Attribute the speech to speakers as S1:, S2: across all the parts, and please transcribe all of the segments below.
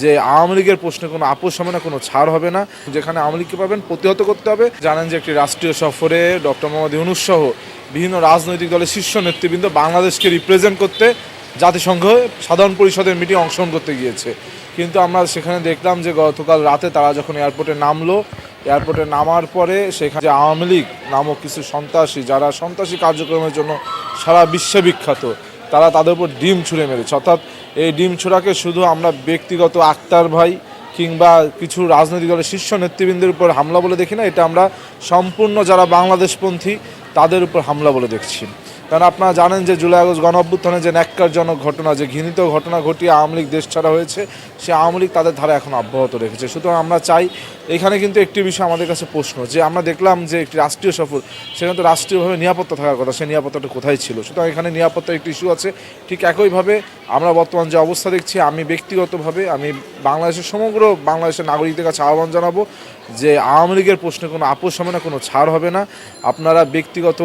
S1: যে আওয়ামী লীগের প্রশ্নে কোনো আপোষ হবে না, কোনো ছাড় হবে না। যেখানে আওয়ামী লীগকে পাবেন, প্রতিহত করতে হবে। জানেন যে একটি রাষ্ট্রীয় সফরে ডক্টর মোহাম্মদ ইউনুস সহ বিভিন্ন রাজনৈতিক দলের শীর্ষ নেতৃবৃন্দ বাংলাদেশকে রিপ্রেজেন্ট করতে জাতিসংঘ সাধারণ পরিষদের মিটিং অংশগ্রহণ করতে গিয়েছে। কিন্তু আমরা সেখানে দেখলাম যে গতকাল রাতে তারা যখন এয়ারপোর্টে নামলো এয়ারপোর্টে নামার পরে সেখানে যে আওয়ামী লীগ নামক কিছু সন্ত্রাসী, যারা সন্ত্রাসী কার্যক্রমের জন্য সারা বিশ্বে বিখ্যাত তারা তাদের উপর ডিম ছুঁড়ে মেরেছে। অর্থাৎ এই ডিম ছোড়াকে শুধু আমরা ব্যক্তিগত আক্তার ভাই কিংবা কিছু রাজনৈতিক দলের শীর্ষ নেতৃবৃন্দের উপর হামলা বলে দেখি না, এটা আমরা সম্পূর্ণ যারা বাংলাদেশপন্থী, তাদের উপর হামলা বলে দেখছি। কারণ আপনারা জানেন যে জুলাই আগস্ট গণ অভ্যুত্থানে যে ন্যাক্কারজনক ঘটনা, যে ঘৃণিত ঘটনা ঘটিয়ে আওয়ামী লীগ দেশ ছাড়া হয়েছে, সে আওয়ামী লীগ তাদের ধারা এখন অব্যাহত রেখেছে। সুতরাং আমরা চাই, এখানে কিন্তু একটি বিষয় আমাদের কাছে প্রশ্ন, যে আমরা দেখলাম যে একটি রাষ্ট্রীয় সফর, সেখানে তো রাষ্ট্রীয়ভাবে নিরাপত্তা থাকার কথা সেই নিরাপত্তাটা কোথায় ছিল? সুতরাং এখানে নিরাপত্তার একটি ইস্যু আছে। ঠিক একইভাবে আমরা বর্তমান যে অবস্থা দেখছি, আমি ব্যক্তিগতভাবে, আমি বাংলাদেশের সমগ্র বাংলাদেশের নাগরিকদের কাছে আহ্বান জানাব যে আওয়ামী লীগের প্রশ্নে কোনো আপোষ হবে না, কোনো ছাড় হবে না। আপনারা ব্যক্তিগত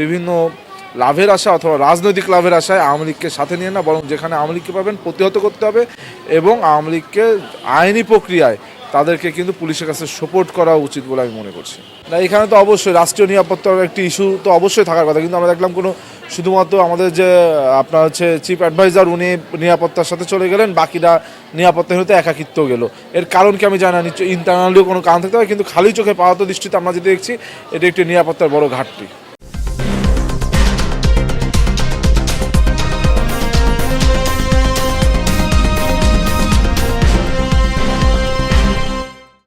S1: বিভিন্ন লাভের আশা অথবা রাজনৈতিক লাভের আশায় আওয়ামী লীগকে সাথে নিয়ে না, বরং যেখানে আওয়ামী লীগকে পাবেন প্রতিহত করতে হবে এবং আওয়ামী লীগকে আইনি প্রক্রিয়ায় তাদেরকে কিন্তু পুলিশের কাছে সাপোর্ট করা উচিত বলে আমি মনে করছি। না, এখানে তো অবশ্যই রাষ্ট্রীয় নিরাপত্তার একটি ইস্যু তো অবশ্যই থাকার কথা, কিন্তু আমরা দেখলাম কোনো শুধুমাত্র আমাদের যে, আপনার হচ্ছে চিফ অ্যাডভাইজার উনি নিরাপত্তার সাথে চলে গেলেন, বাকিরা নিরাপত্তাহীনতা একাকিত্ব গেল। এর কারণ কি আমি জানি না ইন্টারনালিও কোনো কারণ থাকতে পারে, কিন্তু খালি চোখে পাওয়া দৃষ্টিতে আমরা যেটা দেখছি, এটা একটি নিরাপত্তার বড় ঘাটতি।